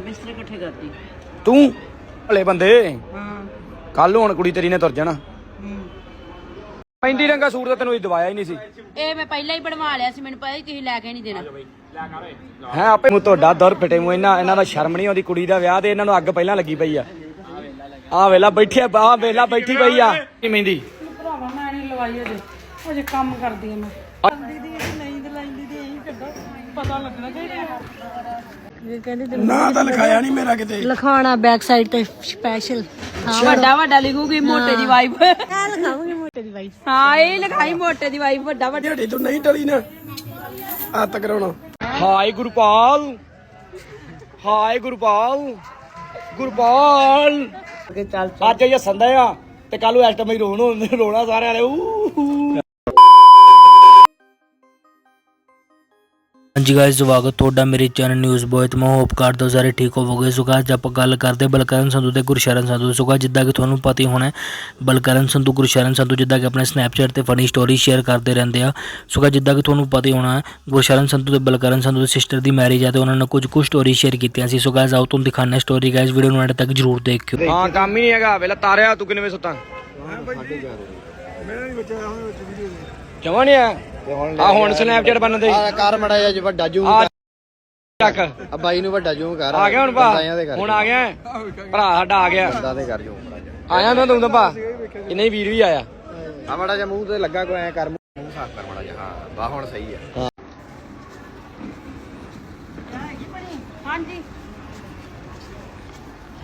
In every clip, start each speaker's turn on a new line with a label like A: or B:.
A: ਬਿਸਤਰੇ ਇਕੱਠੇ ਕਰਦੀ
B: ਤੂੰ? ਭਲੇ ਬੰਦੇ।
A: ਹਾਂ।
B: ਕੱਲ ਹੁਣ ਕੁੜੀ ਤੇਰੀ ਨੇ ਤੁਰ ਜਾਣਾ। ਪੈਂਦੀ ਰੰਗਾ ਸੂਟ ਤਾਂ ਤੈਨੂੰ ਦਵਾਇਆ ਹੀ ਨਹੀਂ ਸੀ।
C: ਇਹ ਮੈਂ ਪਹਿਲਾਂ ਹੀ ਬਣਵਾ ਲਿਆ ਸੀ ਮੈਨੂੰ ਪਤਾ ਸੀ ਤੁਸੀਂ ਲੈ ਕੇ ਨਹੀਂ ਦੇਣਾ।
B: ਹੈ ਆਪੇ ਮੂੰ ਤੁਹਾਡਾ ਦਰ ਫਿਟੇ ਮੂੰ ਇਹਨਾਂ ਇਹਨਾਂ ਦਾ ਸ਼ਰਮ ਨਹੀਂ ਆਉਂਦੀ ਕੁੜੀ ਦਾ ਵਿਆਹ ਤੇ ਇਹਨਾਂ ਨੂੰ ਅੱਗ ਪਹਿਲਾਂ ਲੱਗੀ ਪਈ ਆ। ਆ ਵੇਲਾ ਬੈਠੀ ਆ ਆ ਵੇਲਾ ਬੈਠੀ ਪਈ ਆ। ਨਹੀਂ ਮਹਿੰਦੀ।
A: ਭਰਾਵਾ ਮੈਂ ਨਹੀਂ ਲਵਾਈ ਅਜੇ। ਅਜੇ ਕੰਮ ਕਰਦੀ ਆ ਮੈਂ। ਕਰਦੀ ਦੀ ਨਹੀਂ ਦਲਾਈਂਦੀ ਦੀ ਇਹੀ ਕੱਢੋ। ਪਤਾ ਲੱਗਣਾ ਚਾਹੀਦਾ। ਇਹ ਕਹਿੰਦੀ
B: ਨਾ ਤਾਂ ਲਿਖਾਇਆ ਨਹੀਂ ਮੇਰਾ ਕਿਤੇ।
C: ਲਿਖਾਉਣਾ ਬੈਕ ਸਾਈਡ ਤੇ ਸਪੈਸ਼ਲ ਹਾਂ ਵੱਡਾ ਵੱਡਾ ਲਿਖੂਗੀ ਮੋਟੇ ਦੀ ਵਾਈਫ
A: ਆ ਲਗਾਉਂਗੀ ਮੋਟੇ ਦੀ ਵਾਈਫ
C: ਹਾਂ ਇਹ ਲਿਖਾਈ ਮੋਟੇ ਦੀ ਵਾਈਫ ਵੱਡਾ ਵੱਡਾ।
B: ਢੇੜੀ ਤੂੰ ਨਹੀਂ ਟਲੀ ਨਾ ਆ ਤੱਕ ਕਰਾਉਣਾ। ਹਾਏ ਗੁਰਪਾਲ। ਹਾਏ ਗੁਰਪਾਲ। ਗੁਰਪਾਲ। ਅੱਜ ਇਹ ਸੰਦਾ ਆ ਤੇ ਕੱਲ ਨੂੰ ਐਸਟਮ ਹੀ ਰੋਣ ਰੋਣਾ ਸਾਰਿਆਂ ਨੇ। ਊ।
D: ਹਾਂਜੀ ਗਾਇਸ ਸਵਾਗਤ ਤੁਹਾਡਾ ਮੇਰੇ ਚੈਨਲ ਨਿਊਜ਼ ਬੋਏ ਤੇ। ਮੈਂ ਹੋਪ ਕਰਦਾ ਹਾਂ ਸਾਰੇ ਠੀਕ ਹੋਵੋਗੇ। ਸੋ guys, ਆਪਾਂ ਗੱਲ ਕਰਦੇ ਬਲਕਰਨ ਸੰਧੂ ਤੇ ਗੁਰਸ਼ਰਨ ਸੰਧੂ ਸੋ ਜਿੱਦਾਂ ਕਿ ਤੁਹਾਨੂੰ ਪਤਾ ਹੀ ਹੋਣਾ ਹੈ, ਬਲਕਰਨ ਸੰਧੂ ਗੁਰਸ਼ਰਨ ਸੰਧੂ ਜਿੱਦਾਂ ਕਿ ਆਪਣੇ ਸਨੈਪਚੈਟ ਤੇ ਫਨੀ ਸਟੋਰੀ ਸ਼ੇਅਰ ਕਰਦੇ ਰਹਿੰਦੇ ਆ। ਸੋ ਜਿੱਦਾਂ ਕਿ ਤੁਹਾਨੂੰ ਪਤਾ ਹੀ ਹੋਣਾ ਹੈ, ਗੁਰਸ਼ਰਨ ਸੰਧੂ ਤੇ ਬਲਕਰਨ ਸੰਧੂ ਦੀ ਸਿਸਟਰ ਦੀ ਮੈਰਿਜ ਹੈ ਤੇ ਉਹਨਾਂ ਨੇ ਕੁਝ ਕੁ ਸਟੋਰੀ ਸ਼ੇਅਰ ਕੀਤੀਆਂ ਸੀ। ਸੋ ਗਾਇਸ ਆਓ ਤੁਹਾਨੂੰ ਦਿਖਾਉਂਦੇ ਹਾਂ ਸਟੋਰੀ ਗਾਇਸ ਵੀਡੀਓ ਨੂੰ ਐਡ ਤੱਕ ਜਰੂਰ ਦੇਖਿਓ।
B: ਹਾਂ ਕੰਮ ਹੀ ਨਹੀਂ ਹੈਗਾ। ਵੇਲਾ ਤਾਰਿਆ ਤੂੰ ਕਿੰਨੇ ਵੇ ਸੁੱਤਾ? ਜਮਾ ਨਹੀਂ ਆ ਆ ਹੁਣ ਸਨੈਪਚੈਟ ਬਣਨ ਦੇ।
E: ਆ ਕਰ ਮੜਾ ਜਾ ਵੱਡਾ ਜੂਮ
B: ਆ ਚੱਕ।
E: ਆ ਬਾਈ ਨੂੰ ਵੱਡਾ ਜੂਮ ਕਰ।
B: ਆ ਗਿਆ ਹੁਣ ਭਾ?
E: ਬੰਦਾਂ ਦੇ ਕਰ
B: ਹੁਣ ਆ ਗਿਆ? ਭਰਾ ਸਾਡਾ ਆ ਗਿਆ।
E: ਬੰਦਾ ਦੇ ਕਰ ਜੂਮ
B: ਆਇਆ ਮੈਂ ਤੂੰ ਤਾਂ ਭਾ? ਇੰਨੇ ਵੀਰ ਵੀ ਆਇਆ।
E: ਆ ਮੜਾ ਜਾ ਮੂੰਹ ਤੇ ਲੱਗਾ ਕੋਈ ਐ ਕਰ ਮੂੰਹ ਸਾਫ਼ ਕਰ ਮੜਾ ਜਾ ਹਾਂ ਵਾਹ ਹੁਣ ਸਹੀ ਆ।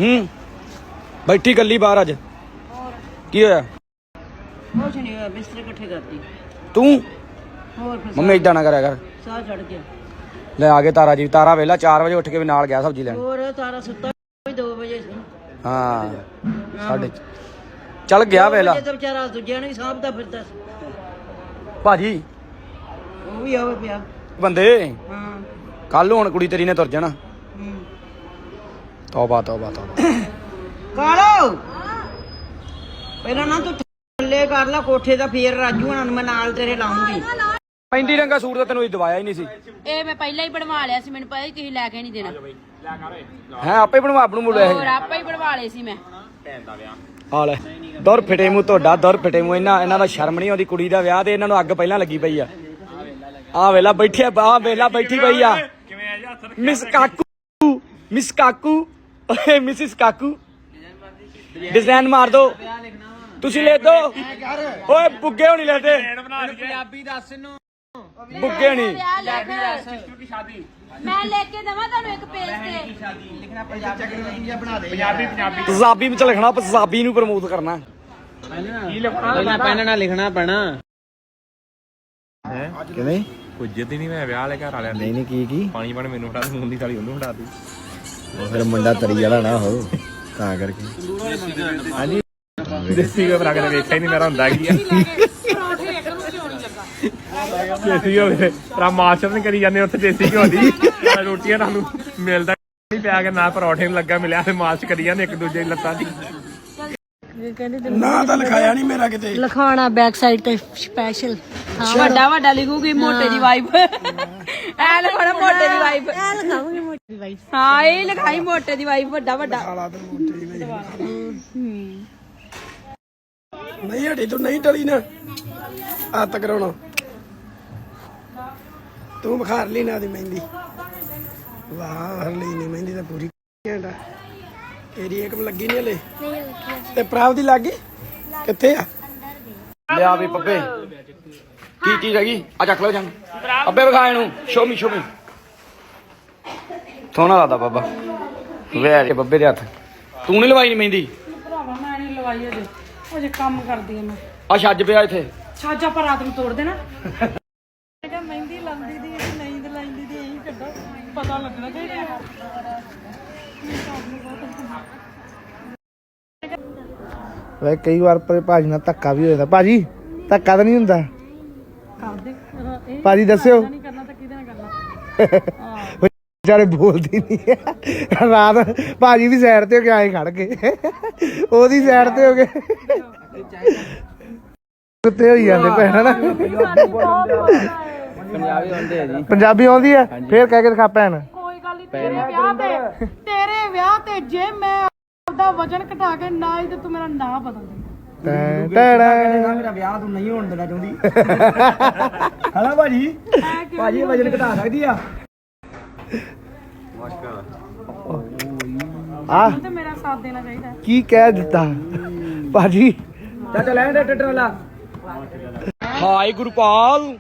B: ਹੂੰ। ਬੈਠੀ ਗੱਲੀ ਬਾਹਰ ਅੱਜ। ਕੀ ਹੋਇਆ?
A: ਕੁਛ ਨਹੀਂ ਹੋਇਆ ਬਿਸਤਰੇ ਇਕੱਠੇ ਕਰਦੀ
B: ਤੂੰ?
A: ਹੋਰ ਫਿਰ
B: ਮੰਮੀ ਇਦਾਂ ਨਾ ਕਰਿਆ ਕਰ।
A: ਸਾਹ ਚੜ ਗਿਆ।
B: ਲੈ ਆ ਗਏ ਤਾਰਾ ਜੀ। ਤਾਰਾ ਵੇਲਾ 4 ਵਜੇ ਉੱਠ ਕੇ ਵੀ ਨਾਲ ਗਿਆ ਸਬਜ਼ੀ ਲੈਣ।
A: ਹੋਰ ਤਾਰਾ ਸੁੱਤਾ ਵੀ 2 ਵਜੇ ਸੀ।
B: ਹਾਂ ਸਾਡੇ ਚੱਲ ਗਿਆ ਵੇਲਾ।
A: ਜੇ ਤਾਂ ਵਿਚਾਰਾ ਦੂਜਿਆਂ ਨੂੰ ਸਾਂਭਦਾ ਫਿਰਦਾ ਸੀ।
B: ਭਾਜੀ।
A: ਉਹ ਵੀ ਆਵੇ ਪਿਆ।
B: ਬੰਦੇ।
A: ਹਾਂ।
B: ਕੱਲ ਹੁਣ ਕੁੜੀ ਤੇਰੀ ਨੇ ਤੁਰ ਜਾਣਾ।
A: ਹੂੰ।
B: ਤੌਬਾ ਤੌਬਾ ਤੌਬਾ।
A: ਕਾਲੋ! ਪਹਿਲਾਂ ਨਾ ਤੂੰ ਥੱਲੇ ਕਰ ਲੈ ਕੋਠੇ ਦਾ ਫੇਰ ਰਾਜੂ ਹਣਾਂ ਨੂੰ ਮੈਂ ਨਾਲ ਤੇਰੇ ਲਾਉਂਗੀ।
B: ਪੈਂਦੀ ਰੰਗਾ ਸੂਟ ਤਾਂ ਤੈਨੂੰ ਦਵਾਇਆ ਹੀ ਨਹੀਂ ਸੀ।
C: ਇਹ ਮੈਂ ਪਹਿਲਾਂ ਹੀ ਬਣਵਾ ਲਿਆ ਸੀ ਮੈਨੂੰ ਪਤਾ ਸੀ ਤੁਸੀਂ ਲੈ ਕੇ ਨਹੀਂ ਦੇਣਾ।
B: ਹੈ ਆਪੇ ਬਣਵਾ ਆਪ ਨੂੰ ਮੁੜਿਆ
C: ਹੋਰ ਆਪਾਂ ਹੀ ਬਣਵਾ ਲਏ ਸੀ ਮੈਂ।
B: ਆ ਲੈ ਦਰ ਫਿਟੇ ਮੂੰ ਤੁਹਾਡਾ ਦਰ ਫਿਟੇ ਮੂੰ ਇਹਨਾਂ ਇਹਨਾਂ ਦਾ ਸ਼ਰਮ ਨਹੀਂ ਆਉਂਦੀ ਕੁੜੀ ਦਾ ਵਿਆਹ ਤੇ ਇਹਨਾਂ ਨੂੰ ਅੱਗ ਪਹਿਲਾਂ ਲੱਗੀ ਪਈ ਆ। ਆ ਵੇਲਾ ਬੈਠੀ ਆ ਆ ਵੇਲਾ ਬੈਠੀ ਪਈ ਆ। ਮਿਸ ਕਾਕੂ ਮਿਸ ਕਾਕੂ ਓਏ ਮਿਸਿਸ ਕਾਕੂ। ਡਿਜ਼ਾਈਨ ਮਾਰ ਦੋ। ਤੁਸੀਂ ਲੈ ਦੋ। ਓਏ ਬੁੱਗੇ ਹੋਣੀ ਲੈ ਦੇ ਪੰਜਾਬੀ ਦੱਸ ਇਹਨੂੰ। ਬੁੱਗੇ ਨਹੀਂ।
C: ਵਿਆਹ ਲਿਖ ਮੈਂ ਲੈ ਕੇ ਦਵਾਂ ਤੁਹਾਨੂੰ ਇੱਕ ਪੇਜ ਤੇ।
B: ਪੰਜਾਬੀ ਵਿੱਚ ਲਿਖਣਾ ਪੰਜਾਬੀ ਨੂੰ ਪ੍ਰਮੋਟ ਕਰਨਾ।
E: ਪਹਿਲਾਂ ਪੈਨ ਨਾਲ ਲਿਖਣਾ ਪੈਣਾ। ਹੈ? ਕਿਵੇਂ?
F: ਕੋਈ ਜਿੱਦ ਹੀ ਨਹੀਂ ਮੈਂ ਵਿਆਹ ਵਾਲੇ ਘਰ ਵਾਲਿਆਂ
E: ਨਹੀਂ ਨਹੀਂ ਕੀ ਕੀ?
F: ਪਾਣੀ ਪਾਣੀ ਮੈਨੂੰ ਫੜਾ ਦੇ ਮੁੰਡੀ ਸਾਲੀ ਉਹਨੂੰ ਫੜਾ ਦੇ।
E: ਉਹ ਫਿਰ ਮੁੰਡਾ ਤਰੀ ਵਾਲਾ ਨਾ ਹੋ ਤਾਂ ਕਰਕੇ। ਹਾਂਜੀ।
F: ਦੇਸੀ ਕੋ ਬਰਾ ਕੇ ਵੇਖਿਆ ਹੀ ਨਹੀਂ ਮੇਰਾ ਹੁੰਦਾ ਕੀ ਆ। ਦੇਸੀ ਹੋਵੇ ਰਾ ਮਾਸਟਰ ਨੇ ਕਰੀ ਜਾਂਦੇ ਉੱਥੇ ਦੇਸੀ ਘਿਓ ਦੀ। ਆਹ ਰੋਟੀਆਂ ਤੁਹਾਨੂੰ ਮਿਲਦਾ। ਨਹੀਂ ਪਿਆ ਕੇ ਨਾ ਪਰੌਠੇ ਨੂੰ ਲੱਗਾ ਮਿਲਿਆ ਤੇ ਮਾਸਟ ਕਰੀ ਜਾਂਦੇ ਇੱਕ ਦੂਜੇ ਦੀ ਲੱਤਾਂ ਦੀ।
A: ਇਹ ਕਹਿੰਦੀ
B: ਨਾ ਤਾਂ ਲਿਖਾਇਆ ਨਹੀਂ ਮੇਰਾ ਕਿਤੇ।
C: ਲਿਖਾਉਣਾ ਬੈਕ ਸਾਈਡ ਤੇ ਸਪੈਸ਼ਲ ਹਾਂ ਵੱਡਾ ਵੱਡਾ ਲਿਖੂਗੀ ਮੋਟੇ ਦੀ ਵਾਈਫ ਐ ਲਿਖਾਉਣਾ ਮੋਟੇ ਦੀ ਵਾਈਫ
A: ਆ ਲਗਾਉਂਗੀ ਮੋਟੇ ਦੀ ਵਾਈਫ
C: ਹਾਂ ਇਹ ਲਿਖਾਈ ਮੋਟੇ ਦੀ ਵਾਈਫ ਵੱਡਾ ਵੱਡਾ।
B: ਨਹੀਂ ਹਟੀ ਤੂੰ ਨਹੀਂ ਟਲੀ ਨਾ। ਆ ਤੱਕ ਕਰਾਉਣਾ। ਤੂੰ ਬੁਖਾਰ ਲਈ ਨਾ ਦੀ ਮਹਿੰਦੀ। ਵਾਹ ਹਰ ਲਈ ਨਹੀਂ ਮਹਿੰਦੀ ਤਾਂ ਪੂਰੀ ਘੰਟਾ ਤੇਰੀ ਇੱਕ ਲੱਗੀ ਨਹੀਂ ਹਲੇ ਤੇ ਪ੍ਰਾਪ ਦੀ ਲੱਗ ਗਈ? ਕਿੱਥੇ ਆ? ਲਿਆ ਵੀ ਪੱਪੇ ਕੀ ਚੀਜ਼ ਹੈਗੀ? ਆ ਚੱਕ ਲਓ ਜੰਗ। ਅੱਬੇ ਵਿਖਾ ਇਹਨੂੰ। ਸ਼ੋ ਮੀ ਸ਼ੋ ਮੀ ਸੋਹਣਾ ਲੱਗਦਾ ਬਾਬਾ। ਵੇ ਬੱਬੇ ਦੇ ਹੱਥ। ਤੂੰ ਨਹੀਂ ਲਵਾਈ ਨੀ ਮਹਿੰਦੀ?
A: ਭਰਾਵਾ ਮੈਂ ਨਹੀਂ ਲਵਾਈ ਅਜੇ। ਅਜੇ ਕੰਮ ਕਰਦੀ ਆ ਮੈਂ।
B: ਆ ਛੱਜ ਪਿਆ ਇੱਥੇ।
A: ਛੱਜ ਆਪਾਂ ਰਾਤ ਨੂੰ ਤੋੜ ਦੇਣਾ ਮੈਂ ਕਿਹਾ ਮਹਿੰਦੀ ਲਾਉਂਦੀ ਦੀ ਕਿ ਨਹੀਂ ਦਲਾਈਂਦੀ ਦੀ ਇਹੀ ਕੱਢੋ ਪਤਾ ਲੱਗਣਾ ਚਾਹੀਦਾ
E: ਵੇ ਕਈ ਵਾਰ ਪਰ ਭਾਜੀ ਨਾਲ ਧੱਕਾ ਵੀ ਹੋ ਜਾਂਦਾ। ਭਾਜੀ ਧੱਕਾ ਤਾਂ ਨਹੀਂ ਹੁੰਦਾ? ਭਾਜੀ ਦੱਸਿਓ।
A: ਨਹੀਂ ਕਰਨਾ ਤਾਂ ਕਿਹਦੇ ਨਾਲ ਕਰਨਾ?
E: ਵਿਚਾਰੇ ਬੋਲਦੀ ਨਹੀਂ ਹੈ। ਰਾਤ ਭਾਜੀ ਵੀ ਸਾਈਡ ਤੇ ਹੋ ਕੇ ਆਏ ਖੜ ਗਏ ਉਹਦੀ ਸਾਈਡ ਤੇ ਹੋ ਗਏ ਕੁੱਤੇ ਹੋਈ ਜਾਂਦੇ ਭੈਣਾ ਨਾ ਪੰਜਾਬੀ ਆਉਂਦੇ ਆ ਜੀ। ਪੰਜਾਬੀ ਆਉਂਦੀ ਆ ਫੇਰ ਕਹਿ ਕੇ ਦਿਖਾ ਭੈਣ।
A: ਨਹੀਂ ਤੇਰੇ ਵਿਆਹ ਤੇ ਤੇਰੇ ਤੇ ਜੇ ਮੈਂ ਆਪਦਾ ਵਜਨ ਘਟਾ ਕੇ ਨਾ ਹੀ ਤੇ ਤੂੰ ਮੇਰਾ ਨਾਂ ਬਦਲ ਦੇ।
E: ਟੈਂ ਟੈੜਾ
B: ਮੇਰਾ ਵਿਆਹ ਤੂੰ ਨਹੀਂ ਹੋਣ ਦੇਣਾ ਚਾਹੁੰਦੀ। ਹਨਾ ਭਾਜੀ? ਭਾਜੀ ਵਜਨ ਘਟਾ ਸਕਦੀ ਆ?
E: ਆ।
A: ਤੇ ਮੇਰਾ ਸਾਥ ਦੇਣਾ ਚਾਹੀਦਾ।
E: ਕੀ ਕਹਿ ਦਿੱਤਾ? ਭਾਜੀ।
B: ਚਾਚਾ ਲੈ ਦੇ ਟੱਟਰ ਵਾਲਾ। ਹਾਏ ਗੁਰਪਾਲ।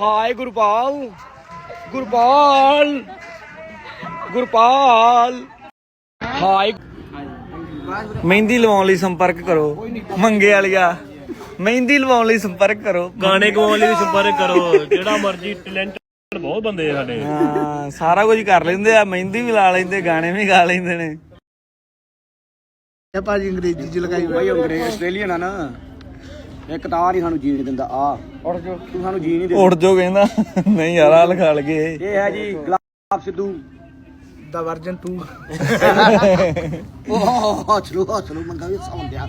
B: ਹਾਏ ਗੁਰਪਾਲ। ਗੁਰਪਾਲ। ਗੁਰਪਾਲ। ਹਾਏ।
G: ਮਹਿੰਦੀ ਲਵਾਉਣ ਲਈ ਸੰਪਰਕ ਕਰੋ। ਮੰਗੇ ਵਾਲਿਆ। ਮਹਿੰਦੀ ਲਵਾਉਣ ਲਈ ਸੰਪਰਕ ਕਰੋ।
F: ਗਾਣੇ ਗਵਾਉਣ ਲਈ ਸੰਪਰਕ ਕਰੋ। ਜਿਹੜਾ ਮਰਜ਼ੀ ਟੈਲੈਂਟ ਬਹੁਤ ਬੰਦੇ ਆ ਸਾਡੇ।
G: ਹਾਂ ਸਾਰਾ ਕੁਝ ਕਰ ਲੈਂਦੇ ਆ। ਮਹਿੰਦੀ ਵੀ ਲਾ ਲੈਂਦੇ ਗਾਣੇ ਵੀ ਗਾ ਲੈਂਦੇ ਨੇ।
E: ਇਹ ਭਾਜੀ ਅੰਗਰੇਜ਼ੀ ਚ ਲਗਾਈ ਹੋਈ
B: ਅੰਗਰੇਜ਼ ਆਸਟ੍ਰੇਲੀਅਨ ਆ ਨਾ। ਇੱਕ ਤਾਂ ਨਹੀਂ ਸਾਨੂੰ ਜੀਣ ਦਿੰਦਾ। ਆ। ਉੜ ਜੋ ਤੂੰ ਸਾਨੂੰ ਜੀਣ ਨਹੀਂ ਦਿੰਦਾ।
G: ਉੜ ਜੋ ਕਹਿੰਦਾ। ਨਹੀਂ ਯਾਰ ਆ ਲਿਖਾ ਲਗੇ
B: ਇਹ ਹੈ ਜੀ ਗੁਲਾਬ ਸਿੱਧੂ।
E: ਦਾ ਵਰਜਨ 2
B: ਉਹ ਹੱਸਲੂ ਹੱਸਲੂ ਮੰਗਾ ਵੀ ਸੌਂਦਿਆ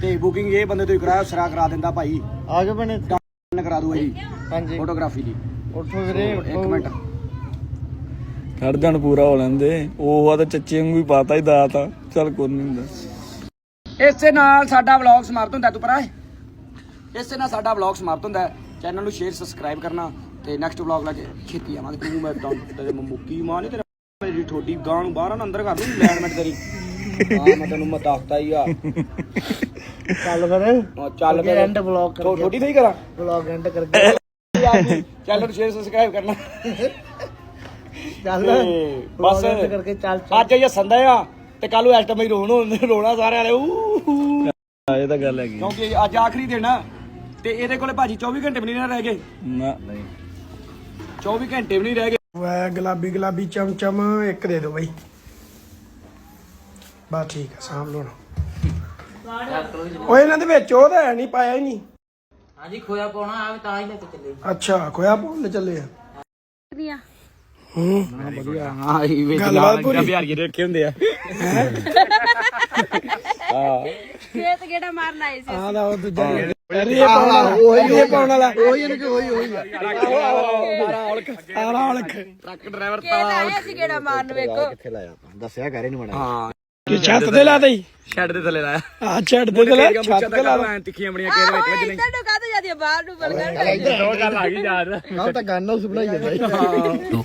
B: ਤੇ ਬੁਕਿੰਗ ਇਹ ਬੰਦੇ ਤੋਂ ਹੀ ਕਰਾਇਆ ਸਰਾ ਕਰਾ ਦਿੰਦਾ ਭਾਈ।
E: ਆ ਗਏ ਬਣੇ
B: ਡਨ ਕਰਾ ਦੂਗਾ ਜੀ
E: ਹਾਂਜੀ।
B: ਫੋਟੋਗ੍ਰਾਫੀ ਦੀ।
E: ਉੱਠੋ ਵੀਰੇ
B: ਇੱਕ ਮਿੰਟ।
G: ਖੜ ਜਾਣ ਪੂਰਾ ਹੋ ਲੈਂਦੇ। ਉਹ ਆ ਤਾਂ ਚੱਚੇ ਵਾਂਗੂ ਹੀ ਪਾਤਾ ਹੀ ਦਾਤ ਆ। ਚੱਲ ਕੋਈ ਨਹੀਂ ਹੁੰਦਾ।
B: ਇਸੇ ਨਾਲ ਸਾਡਾ ਵਲੌਗ ਸਮਾਪਤ ਹੁੰਦਾ। ਤੂੰ ਪਰਾ ਇਸੇ ਨਾਲ ਸਾਡਾ ਵਲੌਗ ਸਮਾਪਤ ਹੁੰਦਾ। ਚੈਨਲ ਨੂੰ ਸ਼ੇਅਰ ਸਬਸਕ੍ਰਾਈਬ ਕਰਨਾ। ਤੇ ਨੈਕਸਟ ਵਲੌਗ ਲੈ ਕੇ ਛੇਤੀ ਆਵਾਂਗੇ। ਤੂੰ ਮੈਂ ਤਾਂ ਤੇਰੇ ਮੁੱਕੀ ਮਾਂ ਨਹੀਂ ਮੇਰੀ ਠੋਡੀ ਗਾਂ ਨੂੰ ਬਾਹਰ ਨਾ ਅੰਦਰ ਕਰ ਦੂੰ ਲੈਣ ਮਿੰਟ ਤੇਰੀ ਹਾਂ ਮੈਂ ਤੈਨੂੰ ਮੈਂ ਦੱਸਤਾ ਹੀ ਆ।
E: ਚੱਲ ਫਿਰ।
B: ਹਾਂ, ਚੱਲ
E: ਅੱਗੇ end vlog ਕਰ
B: ਠੋਡੀ ਨਹੀਂ ਕਰਾਂ?
E: ਵਲੌਗ ਐਂਡ ਕਰਕੇ।
B: ਚੈਨਲ ਨੂੰ ਸ਼ੇਅਰ ਸਬਸਕ੍ਰਾਈਬ ਕਰਨਾ।
E: ਚੱਲ।
B: ਤੇ ਬਸ
E: ਕਰਕੇ ਚੱਲ ਚੱਲ।
B: ਅੱਜ ਇਹ ਸੰਦਾ ਆ ਤੇ ਕੱਲ ਨੂੰ ਐਸਟਮ ਹੀ ਰੋਣ ਹੁੰਦੇ ਰੋਣਾ ਸਾਰਿਆਂ ਨੇ। ਊ।
G: ਇਹ ਤਾਂ ਗੱਲ ਹੈਗੀ।
B: ਕਿਉਂਕਿ ਅੱਜ ਆਖਰੀ ਦਿਨ ਆ ਤੇ ਇਹਦੇ ਕੋਲੇ ਭਾਜੀ 24 ਘੰਟੇ ਵੀ ਨਹੀਂ ਰਹਿ ਗਏ।
G: ਨਾ
B: 24 ਘੰਟੇ ਵੀ ਨਹੀਂ ਰਹਿ ਗਏ।
H: ਵੈ ਗੁਲਾਬੀ ਗੁਲਾਬੀ ਚਮਚਮ ਇੱਕ ਦੇ ਦਿਓ ਬਈ। ਬਸ ਠੀਕ ਹੈ ਸਾਂਭ ਲਓ ਓਏ ਇਹਨਾਂ ਦੇ ਵਿੱਚ ਉਹ ਤਾਂ ਹੈ ਨਹੀਂ ਪਾਇਆ ਹੀ ਨਹੀਂ ਹਾਂਜੀ ਖੋਇਆ ਪਾਉਣਾ ਆ ਤਾਂ ਹੀ ਲੈ ਕੇ ਚੱਲੇ। ਅੱਛਾ ਖੋਇਆ ਪਾਉਣ ਲੈ ਚੱਲੇ ਆ।
B: ਹਾਂ। ਇਹ ਵਿੱਚ
H: ਗੱਲਬਾਤ ਪੂਰੀ।
B: ਬਿਹਾਰੀ ਦੇ ਰੱਖੇ ਹੁੰਦੇ ਆ।
C: ਖੇਤ ਗੇੜਾ ਮਾਰਨ ਆਏ ਸੀ
H: ਆਹ ਦਾ ਉਹ ਦੂਜਾ। ਅਰੇ ਇਹ ਪਾਉਣ ਵਾਲਾ ਉਹੀ ਇਹ ਪਾਉਣ ਵਾਲਾ ਉਹੀ ਇਹਨੂੰ ਕਿ ਉਹੀ ਉਹੀ ਆਲਾ ਔਲਖ
B: ਟਰੱਕ ਡਰਾਈਵਰ
C: ਖੇਤ ਆਏ ਸੀ ਗੇੜਾ ਮਾਰਨ ਵੇਖੋ
B: ਹਾਂ
H: ਕੀ ਛੱਤ ਤੇ ਲਾ ਦਈ
B: ਸ਼ੈੱਡ ਦੇ ਥੱਲੇ ਲਾਇਆ
H: ਆ ਛੱਡ ਦੇ ਤੇ ਲਾ ਛੱਤ ਤੇ ਲਾ
B: ਐ ਤਿੱਖੀਆਂ ਬੜੀਆਂ ਕਿਹਦੇ ਵਿੱਚ ਵੱਜਣੇ
C: ਇੱਧਰ ਨੂੰ ਕਾਹਤੋਂ ਜਾਂਦੀ ਆ ਬਾਹਰ ਨੂੰ ਬਲਗਣ
F: ਦੋ ਗੱਲ ਆ ਗਈ ਯਾਰ
E: ਆਹ ਤਾਂ ਗਾਣਾ ਉਸ ਬਣਾਈ ਜਾਂਦਾ
D: ਤੋ